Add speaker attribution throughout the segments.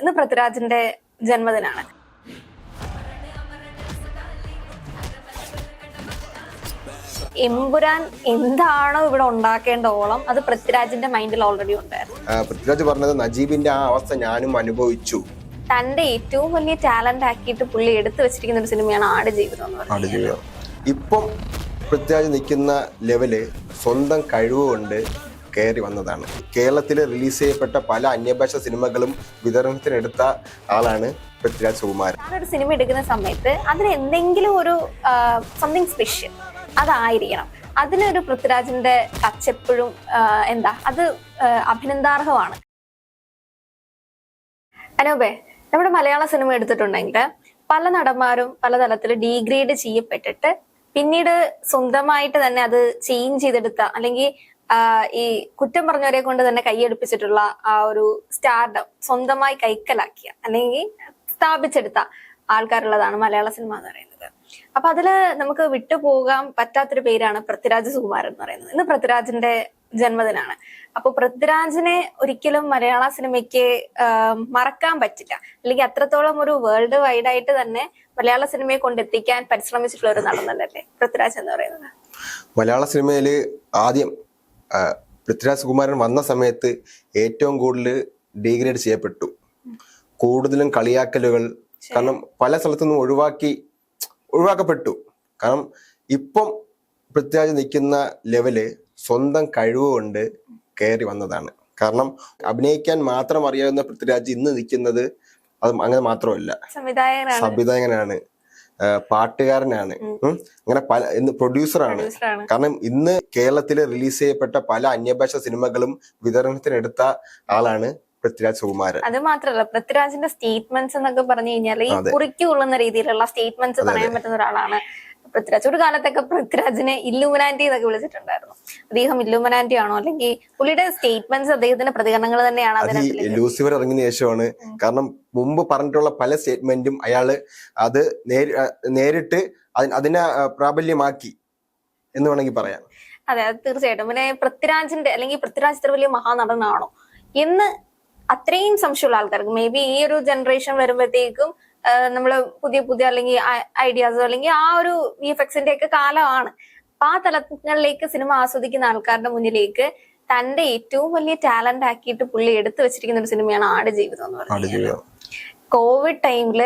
Speaker 1: ഇന്ന് പൃഥ്വിരാജിന്റെ ജന്മദിനാണ്. എമ്പുരാൻ എന്താണോ ഇവിടെ ഉണ്ടാക്കേണ്ട ഓളം അത് പൃഥ്വിരാജിന്റെ മൈൻഡിൽ ഓൾറെഡി ഉണ്ടായിരുന്നു.
Speaker 2: പൃഥ്വിരാജ് പറഞ്ഞത് നജീബിന്റെ ആ അവസ്ഥ ഞാനും അനുഭവിച്ചു.
Speaker 1: തന്റെ ഏറ്റവും വലിയ ടാലന്റ് ആക്കിയിട്ട് പുള്ളി എടുത്തു വെച്ചിരിക്കുന്ന ഒരു സിനിമയാണ് ആട് ജീവിതം എന്ന് പറയുന്നത്.
Speaker 2: ഇപ്പം പൃഥ്വിരാജ് നിൽക്കുന്ന ലെവൽ സ്വന്തം കഴിവുകൊണ്ട് കയറി വന്നതാണ്. കേരളത്തിൽ റിലീസ് ചെയ്യപ്പെട്ട പല അന്യഭാഷ സിനിമകളും വിതരണത്തിനെടുത്ത ആളാണ് പൃഥ്വിരാജ് സുകുമാരൻ.
Speaker 1: ഞാനൊരു സിനിമ എടുക്കുന്ന സമയത്ത് അതിന് എന്തെങ്കിലും ഒരു സംതിങ് സ്പെഷ്യൽ അതായിരിക്കണം. അതിനൊരു പൃഥ്വിരാജിന്റെ ടച്ച് എപ്പോഴും എന്താ അത് അഭിനന്ദാർഹമാണ്. അനൂപേ നമ്മുടെ മലയാള സിനിമ എടുത്തിട്ടുണ്ടെങ്കിൽ പല നടന്മാരും പല തലത്തിൽ ഡീഗ്രേഡ് ചെയ്യപ്പെട്ടിട്ട് പിന്നീട് സ്വന്തമായിട്ട് തന്നെ അത് ചേഞ്ച് ചെയ്തെടുത്ത അല്ലെങ്കിൽ ഈ കുറ്റം പറഞ്ഞവരെ കൊണ്ട് തന്നെ കൈയടുപ്പിച്ചിട്ടുള്ള ആ ഒരു സ്റ്റാർഡം സ്വന്തമായി കൈക്കലാക്കിയ അല്ലെങ്കിൽ സ്ഥാപിച്ചെടുത്ത ആൾക്കാരുള്ളതാണ് മലയാള സിനിമ എന്ന് പറയുന്നത്. അപ്പൊ അതിൽ നമുക്ക് വിട്ടുപോകാൻ പറ്റാത്തൊരു പേരാണ് പൃഥ്വിരാജ് സുകുമാരൻ എന്ന് പറയുന്നത്. ഇന്ന് പൃഥ്വിരാജിന്റെ ജന്മദിനാണ്. അപ്പൊ പൃഥ്വിരാജിനെ ഒരിക്കലും മലയാള സിനിമയ്ക്ക് മറക്കാൻ പറ്റില്ല. അല്ലെങ്കിൽ അത്രത്തോളം ഒരു വേൾഡ് വൈഡ് ആയിട്ട് തന്നെ മലയാള സിനിമയെ കൊണ്ടെത്തിക്കാൻ പരിശ്രമിച്ചിട്ടുള്ള ഒരു നടന്നല്ലേ പൃഥ്വിരാജ് എന്ന് പറയുന്നത്?
Speaker 2: മലയാള സിനിമയിൽ ആദ്യം പൃഥ്വിരാജ് കുമാരൻ വന്ന സമയത്ത് ഏറ്റവും കൂടുതൽ ഡീഗ്രേഡ് ചെയ്യപ്പെട്ടു. കൂടുതലും കളിയാക്കലുകൾ കാരണം പല സ്ഥലത്തുനിന്നും ഒഴിവാക്കി ഒഴിവാക്കപ്പെട്ടു. കാരണം ഇപ്പം പൃഥ്വിരാജ് നിൽക്കുന്ന ലെവൽ സ്വന്തം കഴിവ് കൊണ്ട് കയറി വന്നതാണ്. കാരണം അഭിനയിക്കാൻ മാത്രം അറിയാവുന്ന പൃഥ്വിരാജ് ഇന്ന് നിൽക്കുന്നത് അത് അങ്ങനെ മാത്രമല്ല.
Speaker 1: സംവിധായകനാണ്.
Speaker 2: പാട്ടുകാരനാണ്. അങ്ങനെ പല ഇന്ന് പ്രൊഡ്യൂസറാണ് കാരണം ഇന്ന് കേരളത്തിൽ റിലീസ് ചെയ്യപ്പെട്ട പല അന്യഭാഷ സിനിമകളും വിതരണത്തിനെടുത്ത ആളാണ് പൃഥ്വിരാജ് സുകുമാരൻ.
Speaker 1: അത് മാത്രല്ല പൃഥ്വിരാജിന്റെ സ്റ്റേറ്റ്മെന്റ്സ് എന്നൊക്കെ പറഞ്ഞു കഴിഞ്ഞാൽ ഈ
Speaker 2: കുറിക്കുള്ള
Speaker 1: കുറിക്ക് കൊള്ളുന്ന രീതിയിലുള്ള സ്റ്റേറ്റ്മെന്റ്സ് പറയാൻ പറ്റുന്ന ഒരാളാണ്. പൃഥ്വിരാജ് ഒരു കാലത്തൊക്കെ പൃഥ്വിരാജിനെ ഇല്ലുമിനാന്റി എന്നൊക്കെ വിളിച്ചിട്ടുണ്ടായിരുന്നു. അദ്ദേഹം ഇല്ലുമിനാന്റി ആണോ? അല്ലെങ്കിൽ പുള്ളിയുടെ സ്റ്റേറ്റ്മെന്റ്സ് അദ്ദേഹത്തിന്റെ പ്രതികരണങ്ങൾ തന്നെയാണ്
Speaker 2: ലൂസിഫർ ഇറങ്ങിയ ശേഷമാണ്. കാരണം മുമ്പ് പറഞ്ഞിട്ടുള്ള പല സ്റ്റേറ്റ്മെന്റും അയാൾ അത് നേരിട്ട് അതി- അതിനെ പ്രാബല്യമാക്കി എന്ന് വേണമെങ്കിൽ പറയാം.
Speaker 1: അതെ അത് തീർച്ചയായിട്ടും. പിന്നെ പൃഥ്വിരാജിന്റെ അല്ലെങ്കിൽ പൃഥ്വിരാജ് ഇത്ര വലിയ മഹാനടനാണോ എന്ന് അത്രയും സംശയമുള്ള ആൾക്കാർക്ക്. മേ ബി ഈ ഒരു ജനറേഷൻ വരുമ്പോഴത്തേക്കും നമ്മൾ പുതിയ പുതിയ അല്ലെങ്കിൽ ഐഡിയാസ് അല്ലെങ്കിൽ ആ ഒരു വി എഫ് എക്സിന്റെ ഒക്കെ കാലമാണ്. അപ്പൊ ആ തലങ്ങളിലേക്ക് സിനിമ ആസ്വദിക്കുന്ന ആൾക്കാരുടെ മുന്നിലേക്ക് തന്റെ ഏറ്റവും വലിയ ടാലന്റ് ആക്കിയിട്ട് പുള്ളി എടുത്തു വെച്ചിരിക്കുന്ന ഒരു സിനിമയാണ് ആട് ജീവിതം എന്ന് പറയുന്നത്.
Speaker 2: ആടുജീവിതം
Speaker 1: കോവിഡ് ടൈമിൽ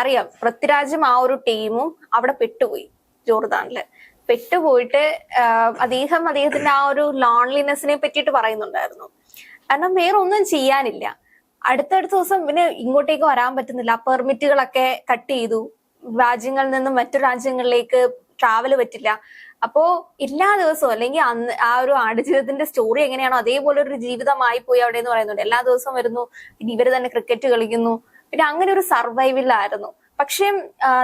Speaker 1: അറിയാം പൃഥ്വിരാജും ആ ഒരു ടീമും അവിടെ പെട്ടുപോയി ജോർദാനിൽ. പെട്ടുപോയിട്ട് അദ്ദേഹം അദ്ദേഹത്തിന്റെ ആ ഒരു ലോൺലിനെസ്സിനെ പറ്റിയിട്ട് പറയുന്നുണ്ടായിരുന്നു. കാരണം വേറെ ഒന്നും ചെയ്യാനില്ല. അടുത്തടുത്ത ദിവസം പിന്നെ ഇങ്ങോട്ടേക്ക് വരാൻ പറ്റുന്നില്ല. പെർമിറ്റുകളൊക്കെ കട്ട് ചെയ്തു. രാജ്യങ്ങളിൽ നിന്നും മറ്റു രാജ്യങ്ങളിലേക്ക് ട്രാവൽ പറ്റില്ല. അപ്പോ എല്ലാ ദിവസവും അല്ലെങ്കിൽ അന്ന് ആ ഒരു ആടുജീവിതത്തിന്റെ സ്റ്റോറി എങ്ങനെയാണോ അതേപോലെ ഒരു ജീവിതമായി പോയി അവിടെ എന്ന് പറയുന്നുണ്ട്. എല്ലാ ദിവസവും വരുന്നു. പിന്നെ ഇവർ തന്നെ ക്രിക്കറ്റ് കളിക്കുന്നു. പിന്നെ അങ്ങനെ ഒരു സർവൈവലായിരുന്നു പക്ഷേ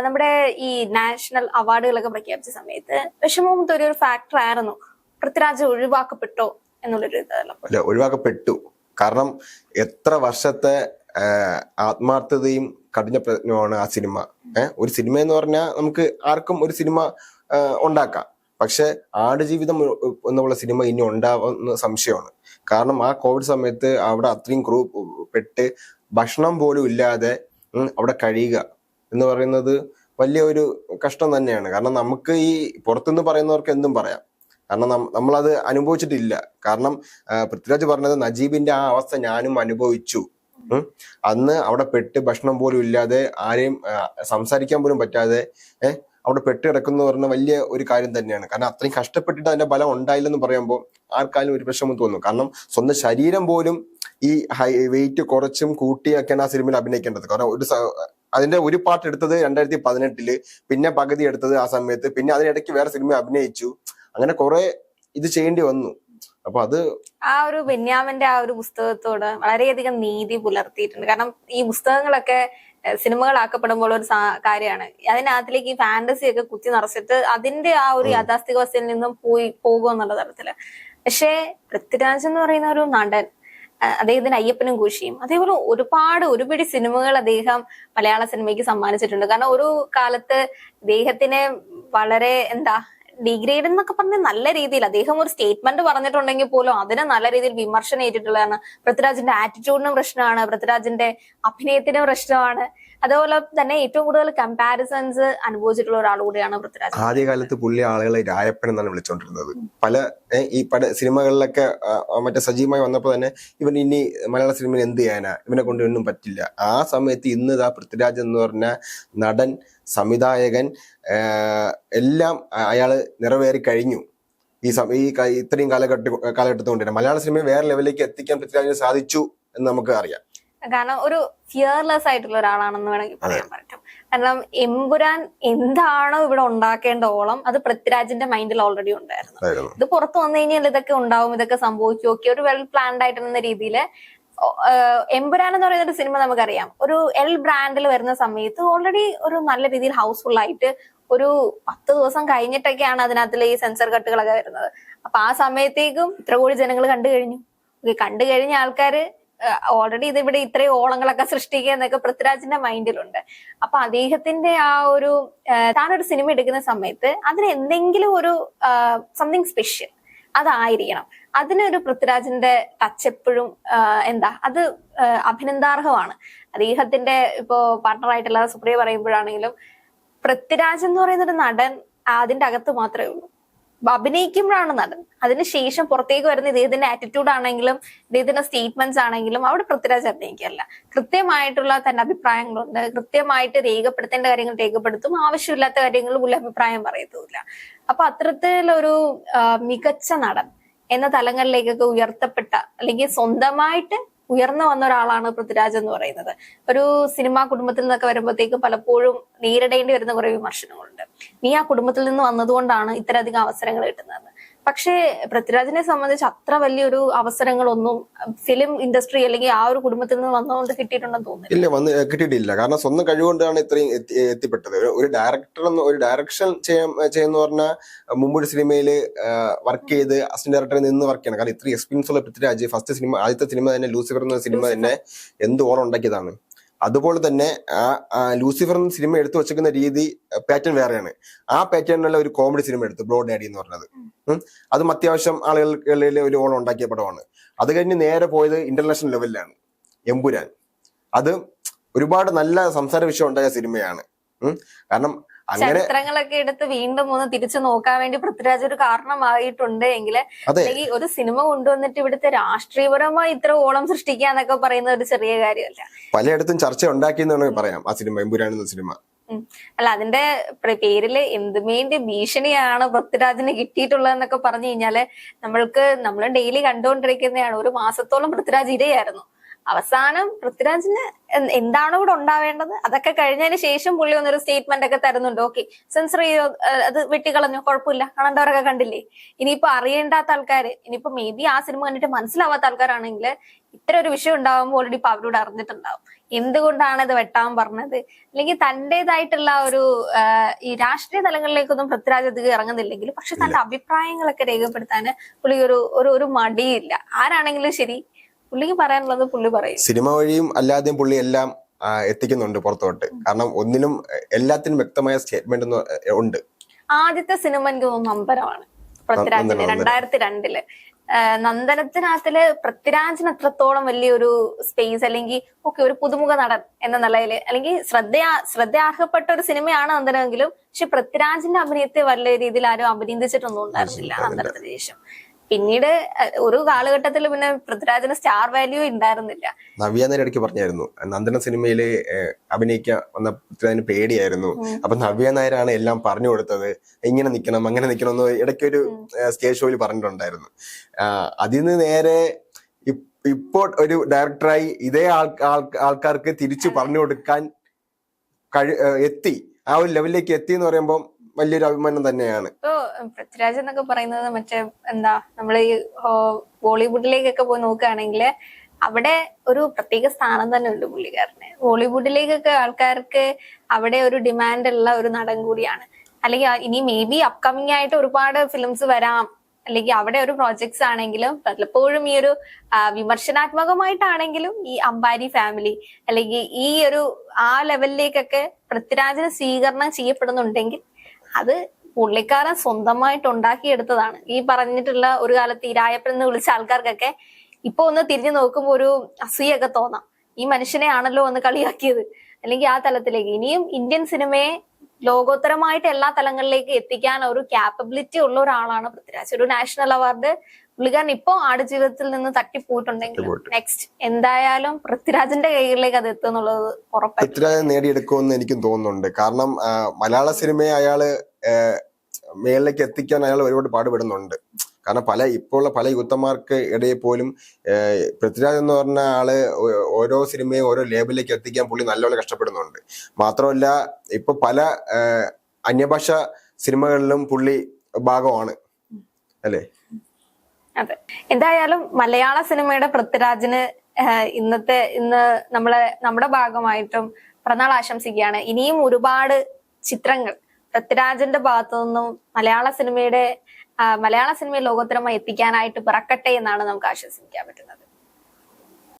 Speaker 1: നമ്മുടെ ഈ നാഷണൽ അവാർഡുകളൊക്കെ പ്രഖ്യാപിച്ച സമയത്ത് വിഷമവും ഒരു ഫാക്ടർ ആയിരുന്നു. പൃഥ്വിരാജ് ഒഴിവാക്കപ്പെട്ടോ എന്നുള്ളൊരു ഇതല്ല
Speaker 2: ഒഴിവാക്കപ്പെട്ടു. കാരണം എത്ര വർഷത്തെ ആത്മാർത്ഥതയും കഠിന പ്രയത്നമാണ് ആ സിനിമ. ഒരു സിനിമ എന്ന് പറഞ്ഞാൽ നമുക്ക് ആർക്കും ഒരു സിനിമ ഉണ്ടാക്കാം. പക്ഷെ ആടുജീവിതം എന്നുള്ള സിനിമ ഇനി ഉണ്ടാവുന്ന സംശയമാണ്. കാരണം ആ കോവിഡ് സമയത്ത് അവിടെ അത്രയും ക്രൂ പെട്ട് ഭക്ഷണം പോലും ഇല്ലാതെ അവിടെ കഴിയുക എന്ന് പറയുന്നത് വലിയ ഒരു കഷ്ടം തന്നെയാണ്. കാരണം നമുക്ക് ഈ പുറത്തുനിന്ന് പറയുന്നവർക്ക് എന്തും പറയാം. കാരണം നമ്മളത് അനുഭവിച്ചിട്ടില്ല. കാരണം പൃഥ്വിരാജ് പറഞ്ഞത് നജീബിന്റെ ആ അവസ്ഥ ഞാനും അനുഭവിച്ചു. അന്ന് അവിടെ പെട്ട് ഭക്ഷണം പോലും ഇല്ലാതെ ആരെയും സംസാരിക്കാൻ പോലും പറ്റാതെ ഏഹ് അവിടെ പെട്ട് കിടക്കുന്നു പറഞ്ഞ വലിയ ഒരു കാര്യം തന്നെയാണ്. കാരണം അത്രയും കഷ്ടപ്പെട്ടിട്ട് അതിന്റെ ബലം ഉണ്ടായില്ലെന്ന് പറയുമ്പോൾ ആർക്കാലും ഒരു വിഷമം തോന്നും. കാരണം സ്വന്തം ശരീരം പോലും ഈ ഹൈ വെയിറ്റ് കുറച്ചും കൂട്ടിയൊക്കെയാണ് ആ സിനിമയിൽ അഭിനയിക്കേണ്ടത്. കാരണം ഒരു അതിന്റെ ഒരു പാർട്ട് എടുത്തത് രണ്ടായിരത്തി പതിനെട്ടിൽ പിന്നെ പകുതി എടുത്തത് ആ സമയത്ത് പിന്നെ അതിനിടയ്ക്ക് വേറെ സിനിമ അഭിനയിച്ചു. അങ്ങനെ കുറെ ഇത് ചെയ്യേണ്ടി വന്നു. അപ്പൊ അത്
Speaker 1: ആ ഒരു ബെന്യാമന്റെ ആ ഒരു പുസ്തകത്തോട് വളരെയധികം നീതി പുലർത്തിയിട്ടുണ്ട്. കാരണം ഈ പുസ്തകങ്ങളൊക്കെ സിനിമകളാക്കപ്പെടുമ്പോൾ ഒരു കാര്യമാണ്. അതിനകത്തിലേക്ക് ഈ ഫാന്റസി ഒക്കെ കുത്തി നിറച്ചിട്ട് അതിന്റെ ആ ഒരു യാഥാസ്ഥികാവസ്ഥയിൽ നിന്നും പോയി പോകും എന്നുള്ള തരത്തിൽ പക്ഷേ പൃഥ്വിരാജ് എന്ന് പറയുന്ന ഒരു നടൻ അദ്ദേഹത്തിന് അയ്യപ്പനും കൂശിയും അതേപോലെ ഒരുപാട് ഒരുപിടി സിനിമകൾ അദ്ദേഹം മലയാള സിനിമയ്ക്ക് സമ്മാനിച്ചിട്ടുണ്ട്. കാരണം ഒരു കാലത്ത് അദ്ദേഹത്തിനെ വളരെ എന്താ ഡിഗ്രേഡ് എന്നൊക്കെ പറഞ്ഞ നല്ല രീതിയിൽ അദ്ദേഹം ഒരു സ്റ്റേറ്റ്മെന്റ് പറഞ്ഞിട്ടുണ്ടെങ്കിൽ പോലും അതിനെ നല്ല രീതിയിൽ വിമർശനം ഏറ്റിട്ടുള്ളതാണ്. പൃഥ്വിരാജിന്റെ ആറ്റിറ്റ്യൂഡിനും പ്രശ്നമാണ്. പൃഥ്വിരാജിന്റെ അഭിനയത്തിനും പ്രശ്നമാണ്. അതുപോലെ തന്നെ ഏറ്റവും കൂടുതൽ കമ്പാരിസൺസ് അനുഭവിച്ചിട്ടുള്ള ഒരാൾ കൂടിയാണ് പൃഥ്വിരാജ്.
Speaker 2: ആദ്യകാലത്ത് പുള്ളി ആളുകളെ രായപ്പൻ എന്നാണ് വിളിച്ചോണ്ടിരുന്നത്. പല ഈ പല സിനിമകളിലൊക്കെ മറ്റേ സജീവമായി വന്നപ്പോൾ തന്നെ ഇവൻ ഇനി മലയാള സിനിമയിൽ എന്ത് ചെയ്യാനാ? ഇവനെ കൊണ്ട് ഒന്നും പറ്റില്ല. ആ സമയത്ത് ഇന്ന് ഇതാ പൃഥ്വിരാജ് എന്ന് പറഞ്ഞ നടൻ സംവിധായകൻ എല്ലാം അയാൾ നിറവേറി കഴിഞ്ഞു. ഈ സമ ഈ ഇത്രയും കാലഘട്ട കാലഘട്ടത്തിൽ മലയാള സിനിമയെ വേറെ ലെവലിലേക്ക് എത്തിക്കാൻ പൃഥ്വിരാജിന് സാധിച്ചു എന്ന് നമുക്ക് അറിയാം.
Speaker 1: കാരണം ഒരു ഫിയർലെസ് ആയിട്ടുള്ള ഒരാളാണെന്ന് വേണമെങ്കിൽ പറയാൻ പറ്റും. കാരണം എമ്പുരാൻ എന്താണോ ഇവിടെ ഉണ്ടാക്കേണ്ട ഓളം അത് പൃഥ്വിരാജിന്റെ മൈൻഡിൽ ഓൾറെഡി ഉണ്ടായിരുന്നു. ഇത് പുറത്ത് വന്നു കഴിഞ്ഞാൽ ഇതൊക്കെ ഉണ്ടാവും ഇതൊക്കെ സംഭവിക്കും ഒക്കെ. ഒരു വെൽ പ്ലാൻഡ് ആയിട്ടുള്ള രീതിയിൽ എമ്പുരാൻ എന്ന് പറയുന്ന ഒരു സിനിമ നമുക്കറിയാം. ഒരു എൽ ബ്രാൻഡിൽ വരുന്ന സമയത്ത് ഓൾറെഡി ഒരു നല്ല രീതിയിൽ ഹൗസ്ഫുൾ ആയിട്ട് ഒരു പത്ത് ദിവസം കഴിഞ്ഞിട്ടൊക്കെയാണ് അതിനകത്തിലെ ഈ സെൻസർ കട്ടുകളൊക്കെ വരുന്നത്. അപ്പൊ ആ സമയത്തേക്കും ഇത്ര കോടി ജനങ്ങൾ കണ്ടു കഴിഞ്ഞു. കണ്ടു കഴിഞ്ഞ ആൾക്കാര് ഓൾറെഡി ഇത് ഇവിടെ ഇത്രയും ഓളങ്ങളൊക്കെ സൃഷ്ടിക്കുക എന്നൊക്കെ പൃഥ്വിരാജിന്റെ മൈൻഡിലുണ്ട് അപ്പൊ അദ്ദേഹത്തിന്റെ ആ ഒരു താനൊരു സിനിമ എടുക്കുന്ന സമയത്ത് അതിന് എന്തെങ്കിലും ഒരു സംതിങ് സ്പെഷ്യൽ അതായിരിക്കണം. അതിനൊരു പൃഥ്വിരാജിന്റെ ടച്ച് എപ്പോഴും എന്താ അത് അഭിനന്ദാർഹമാണ്. അദ്ദേഹത്തിന്റെ ഇപ്പോ പാർട്ണറായിട്ടുള്ള സുപ്രിയ പറയുമ്പോഴാണെങ്കിലും പൃഥ്വിരാജ് എന്ന് പറയുന്ന ഒരു നടൻ അതിന്റെ അകത്ത് മാത്രമേ ഉള്ളൂ. അഭിനയിക്കുമ്പോഴാണ് നടൻ അതിനുശേഷം പുറത്തേക്ക് വരുന്ന ഇദ്ദേഹത്തിന്റെ ആറ്റിറ്റ്യൂഡ് ആണെങ്കിലും ഇദ്ദേഹത്തിന്റെ സ്റ്റേറ്റ്മെന്റ്സ് ആണെങ്കിലും അവിടെ പൃഥ്വിരാജ് അഭിനയിക്കുകയല്ല. കൃത്യമായിട്ടുള്ള തന്റെ അഭിപ്രായങ്ങളുണ്ട്. കൃത്യമായിട്ട് രേഖപ്പെടുത്തേണ്ട കാര്യങ്ങൾ രേഖപ്പെടുത്തും. ആവശ്യമില്ലാത്ത കാര്യങ്ങൾ പുള്ളി അഭിപ്രായം പറയത്തുമില്ല. അപ്പൊ അത്തരത്തിലൊരു മികച്ച നടൻ എന്ന തലങ്ങളിലേക്കൊക്കെ ഉയർത്തപ്പെട്ട അല്ലെങ്കിൽ സ്വന്തമായിട്ട് ഉയർന്നു വന്ന ഒരാളാണ് പൃഥ്വിരാജ് എന്ന് പറയുന്നത്. ഒരു സിനിമാ കുടുംബത്തിൽ നിന്നൊക്കെ വരുമ്പോഴത്തേക്കും പലപ്പോഴും നേരിടേണ്ടി വരുന്ന കുറെ വിമർശനങ്ങളുണ്ട്. നീ ആ കുടുംബത്തിൽ നിന്ന് വന്നതുകൊണ്ടാണ് ഇത്രയധികം അവസരങ്ങൾ കിട്ടുന്നത് പക്ഷേ പൃഥ്വിരാജിനെ സംബന്ധിച്ച് അത്ര വലിയൊരു അവസരങ്ങളൊന്നും ഫിലിം ഇൻഡസ്ട്രി അല്ലെങ്കിൽ ആ ഒരു കുടുംബത്തിൽ നിന്ന് വന്നുകൊണ്ട് കിട്ടിയിട്ടുണ്ടെന്ന് തോന്നുന്നു
Speaker 2: ഇല്ല വന്ന് കിട്ടിയിട്ടില്ല. കാരണം സ്വന്തം കഴിവുകൊണ്ടാണ് ഇത്രയും എത്തിപ്പെട്ടത്. ഒരു- ഡയറക്ടർ എന്ന് ഒരു ഡയറക്ഷൻ ചെയ്യാൻ ചെയ്യുന്ന പറഞ്ഞാൽ മുമ്പൊരു സിനിമയിൽ വർക്ക് ചെയ്ത് അസിസ്റ്റന്റ് ഡയറക്ടറിൽ നിന്ന് വർക്ക് ചെയ്യണം. കാരണം ഇത്രയും എക്സ്പീരിയൻസ് ഉള്ള പൃഥ്വിരാജ് ഫസ്റ്റ് സിനിമ ആദ്യത്തെ സിനിമ തന്നെ ലൂസിഫർ എന്ന സിനിമ തന്നെ എന്ത് ഓർമ്മ ഉണ്ടാക്കിയതാണ്. അതുപോലെ തന്നെ ആ ലൂസിഫർ എന്ന സിനിമ എടുത്തു വെച്ചിരിക്കുന്ന രീതി പാറ്റേൺ വേറെയാണ്. ആ പാറ്റേണിലുള്ള ഒരു കോമഡി സിനിമ എടുത്തു ബ്രോഡ് ഡാഡി എന്ന് പറഞ്ഞത്. അതും അത്യാവശ്യം ആളുകൾക്കിടയിൽ ഒരു ഓളം ഉണ്ടാക്കിയ പടമാണ്. അത് കഴിഞ്ഞ് നേരെ പോയത് ഇന്റർനാഷണൽ ലെവലിലാണ് എമ്പുരാൻ. അത് ഒരുപാട് നല്ല സംസാര വിഷയം ഉണ്ടായ സിനിമയാണ്. കാരണം
Speaker 1: ചരിത്രങ്ങളൊക്കെ എടുത്ത് വീണ്ടും ഒന്ന് തിരിച്ചു നോക്കാൻ വേണ്ടി പൃഥ്വിരാജ് ഒരു കാരണമായിട്ടുണ്ട് എങ്കിൽ അല്ലെങ്കിൽ ഒരു സിനിമ കൊണ്ടുവന്നിട്ട് ഇവിടുത്തെ രാഷ്ട്രീയപരമായി ഇത്ര ഓളം സൃഷ്ടിക്കുക എന്നൊക്കെ പറയുന്നത് ഒരു ചെറിയ കാര്യമല്ല.
Speaker 2: പലയിടത്തും ചർച്ച ഉണ്ടാക്കിയെന്ന് വേണമെങ്കിൽ പറയാം ആ സിനിമ എമ്പുരാൻ എന്ന സിനിമ.
Speaker 1: അല്ല അതിന്റെ പ്ര- പേരിൽ എന്തുമേന്റെ ഭീഷണിയാണ് പൃഥ്വിരാജിന് കിട്ടിയിട്ടുള്ളതെന്നൊക്കെ പറഞ്ഞു കഴിഞ്ഞാൽ നമ്മൾക്ക് നമ്മൾ ഡെയിലി കണ്ടുകൊണ്ടിരിക്കുന്നതാണ്. ഒരു മാസത്തോളം പൃഥ്വിരാജ് ഇരയായിരുന്നു. അവസാനം പൃഥ്വിരാജിന് എന്ത് എന്താണോ ഇവിടെ ഉണ്ടാവേണ്ടത്? അതൊക്കെ കഴിഞ്ഞതിന് ശേഷം പുള്ളി ഒന്നൊരു സ്റ്റേറ്റ്മെന്റ് ഒക്കെ തരുന്നുണ്ട്. ഓക്കെ സെൻസർ ചെയ്യോ അത് വെട്ടിക്കളഞ്ഞു. കുഴപ്പമില്ല. കാണേണ്ടവരൊക്കെ കണ്ടില്ലേ? ഇനിയിപ്പോ അറിയേണ്ടാത്ത ആൾക്കാർ ഇനിയിപ്പോ മേ ബി ആ സിനിമ കണ്ടിട്ട് മനസ്സിലാവാത്ത ആൾക്കാരാണെങ്കിൽ ഇത്ര ഒരു വിഷയം ഉണ്ടാവുമ്പോൾ ഓൾറെഡി ഇപ്പൊ അവരോട് അറിഞ്ഞിട്ടുണ്ടാവും. എന്തുകൊണ്ടാണ് ഇത് വെട്ടാൻ പറഞ്ഞത്? അല്ലെങ്കിൽ തന്റേതായിട്ടുള്ള ഒരു ഈ രാഷ്ട്രീയ തലങ്ങളിലേക്കൊന്നും പൃഥ്വിരാജ് അധികം ഇറങ്ങുന്നില്ലെങ്കിൽ പക്ഷെ തന്റെ അഭിപ്രായങ്ങളൊക്കെ രേഖപ്പെടുത്താൻ പുള്ളി ഒരു ഒരു മടിയില്ല. ആരാണെങ്കിലും ശരി പുള്ളിക്ക് പറയാനുള്ളത് പുള്ളി പറയും.
Speaker 2: സിനിമ വഴിയും അല്ലാതെയും പുള്ളി എല്ലാം എത്തിക്കുന്നുണ്ട് പുറത്തോട്ട്. കാരണം ഒന്നിനും എല്ലാത്തിനും വ്യക്തമായ സ്റ്റേറ്റ്മെന്റ് ഉണ്ട്.
Speaker 1: ആദ്യത്തെ സിനിമ എനിക്ക് തോന്നുന്നു നമ്പരമാണ് പൃഥ്വിരാജിന്റെ
Speaker 2: നന്ദനം,
Speaker 1: രണ്ടായിരത്തി രണ്ടിൽ നന്ദനത്തിനകത്തിൽ പൃഥ്വിരാജിന് അത്രത്തോളം വലിയൊരു സ്പേസ് അല്ലെങ്കിൽ ഓക്കെ ഒരു പുതുമുഖ നടൻ എന്ന നിലയിൽ അല്ലെങ്കിൽ ശ്രദ്ധ ശ്രദ്ധയാർഹപ്പെട്ട ഒരു സിനിമയാണ് നന്ദനമെങ്കിലും പക്ഷെ പൃഥ്വിരാജിന്റെ അഭിനയത്തെ വലിയ രീതിയിൽ ആരും അഭിനന്ദിച്ചിട്ടൊന്നും ഉണ്ടായിരുന്നില്ല നന്ദനത്തിന് ശേഷം. പിന്നീട് ഒരു കാലഘട്ടത്തിൽ പിന്നെ പൃഥ്വിരാജിന് സ്റ്റാർ വാല്യൂ ഉണ്ടായിരുന്നില്ല.
Speaker 2: നവ്യ നേരെ ഇടയ്ക്ക് പറഞ്ഞായിരുന്നു നന്ദന സിനിമയിൽ അഭിനയിക്കാൻ വന്ന പൃഥ്വിരാജിന് പേടിയായിരുന്നു. അപ്പൊ നവ്യ നായരാണ് എല്ലാം പറഞ്ഞു കൊടുത്തത് ഇങ്ങനെ നിൽക്കണം അങ്ങനെ നിക്കണം എന്ന് ഇടയ്ക്ക് ഒരു സ്റ്റേജ് ഷോയിൽ പറഞ്ഞിട്ടുണ്ടായിരുന്നു. അതിൽ അതിന് നേരെ ഇപ്- ഇപ്പോൾ ഒരു ഡയറക്ടറായി ഇതേ ആൾ- ആൾ- ആൾക്കാർക്ക് തിരിച്ചു പറഞ്ഞു കൊടുക്കാൻ കഴി എത്തി. ആ ഒരു ലെവലിലേക്ക് എത്തി എന്ന് പറയുമ്പോൾ വലിയൊരു അഭിമാനം തന്നെയാണ്.
Speaker 1: പൃഥ്വിരാജ് എന്നൊക്കെ പറയുന്നത് മറ്റേ എന്താ നമ്മൾ ഈ ബോളിവുഡിലേക്കൊക്കെ പോയി നോക്കുകയാണെങ്കിൽ അവിടെ ഒരു പ്രത്യേക സ്ഥാനം തന്നെ ഉണ്ട് പുള്ളിക്കാരന്. ബോളിവുഡിലേക്കൊക്കെ ആൾക്കാർക്ക് അവിടെ ഒരു ഡിമാൻഡ് ഉള്ള ഒരു നടൻ കൂടിയാണ്. അല്ലെങ്കിൽ ഇനി മേ ബി അപ്കമിങ് ആയിട്ട് ഒരുപാട് ഫിലിംസ് വരാം. അല്ലെങ്കിൽ അവിടെ ഒരു പ്രോജക്ട്സ് ആണെങ്കിലും പലപ്പോഴും ഈ ഒരു വിമർശനാത്മകമായിട്ടാണെങ്കിലും ഈ അംബാരി ഫാമിലി അല്ലെങ്കിൽ ഈ ഒരു ആ ലെവലിലേക്കൊക്കെ പൃഥ്വിരാജിന് സ്വീകരണം ചെയ്യപ്പെടുന്നുണ്ടെങ്കിൽ അത് പുള്ളിക്കാരൻ സ്വന്തമായിട്ട് ഉണ്ടാക്കിയെടുത്തതാണ്. ഈ പറഞ്ഞിട്ടുള്ള ഒരു കാലത്ത് ഈ രായപ്പൻ എന്ന് വിളിച്ച ആൾക്കാർക്കൊക്കെ ഇപ്പൊ ഒന്ന് തിരിഞ്ഞു നോക്കുമ്പോ ഒരു അസൂയൊക്കെ തോന്നാം. ഈ മനുഷ്യനെ ആണല്ലോ ഒന്ന് കളിയാക്കിയത്. അല്ലെങ്കിൽ ആ തലത്തിലേക്ക്. ഇനിയും ഇന്ത്യൻ സിനിമയെ ലോകോത്തരമായിട്ട് എല്ലാ തലങ്ങളിലേക്ക് എത്തിക്കാൻ ഒരു ക്യാപ്പബിലിറ്റി ഉള്ള ഒരാളാണ് പൃഥ്വിരാജ്. ഒരു നാഷണൽ അവാർഡ് പുള്ളിക്കാരൻ ഇപ്പോ ആടുജീവിതത്തിൽ നിന്ന് തട്ടിപ്പോയിട്ടുണ്ടെങ്കിൽ
Speaker 2: പോയിട്ട്.
Speaker 1: നെക്സ്റ്റ് എന്തായാലും പൃഥ്വിരാജിന്റെ കൈകളിലേക്ക് അത് എത്തും എന്നുള്ളത് ഉറപ്പായി
Speaker 2: പൃഥ്വിരാജ് നേടിയെടുക്കുമെന്ന് എനിക്കും തോന്നുന്നുണ്ട്. കാരണം മലയാള സിനിമയെ അയാൾ മേളിലേക്ക് എത്തിക്കാൻ അയാൾ ഒരുപാട് പാടുപെടുന്നുണ്ട്. കാരണം പല ഇപ്പോഴുള്ള പല യുദ്ധന്മാർക്ക് ഇടയിൽ പോലും പൃഥ്വിരാജ് എന്ന് പറഞ്ഞ ആൾ ഓരോ സിനിമയും ഓരോ ലേബലിലേക്ക് എത്തിക്കാൻ പുള്ളി നല്ലോണം കഷ്ടപ്പെടുന്നുണ്ട്. മാത്രമല്ല ഇപ്പൊ പല അന്യഭാഷ സിനിമകളിലും പുള്ളി ഭാഗമാണ്. അല്ലേ?
Speaker 1: അതെ. എന്തായാലും മലയാള സിനിമയുടെ പൃഥ്വിരാജിന് ഇന്നത്തെ ഇന്ന് നമ്മളെ നമ്മുടെ ഭാഗമായിട്ടും പിറന്നാൾ ആശംസിക്കുകയാണ്. ഇനിയും ഒരുപാട് ചിത്രങ്ങൾ പൃഥ്വിരാജിന്റെ ഭാഗത്തു നിന്നും മലയാള സിനിമയുടെ മലയാള സിനിമയെ ലോകോത്തരമായി എത്തിക്കാനായിട്ട് പിറക്കട്ടെ എന്നാണ് നമുക്ക് ആശംസിക്കാൻ പറ്റുന്നത്.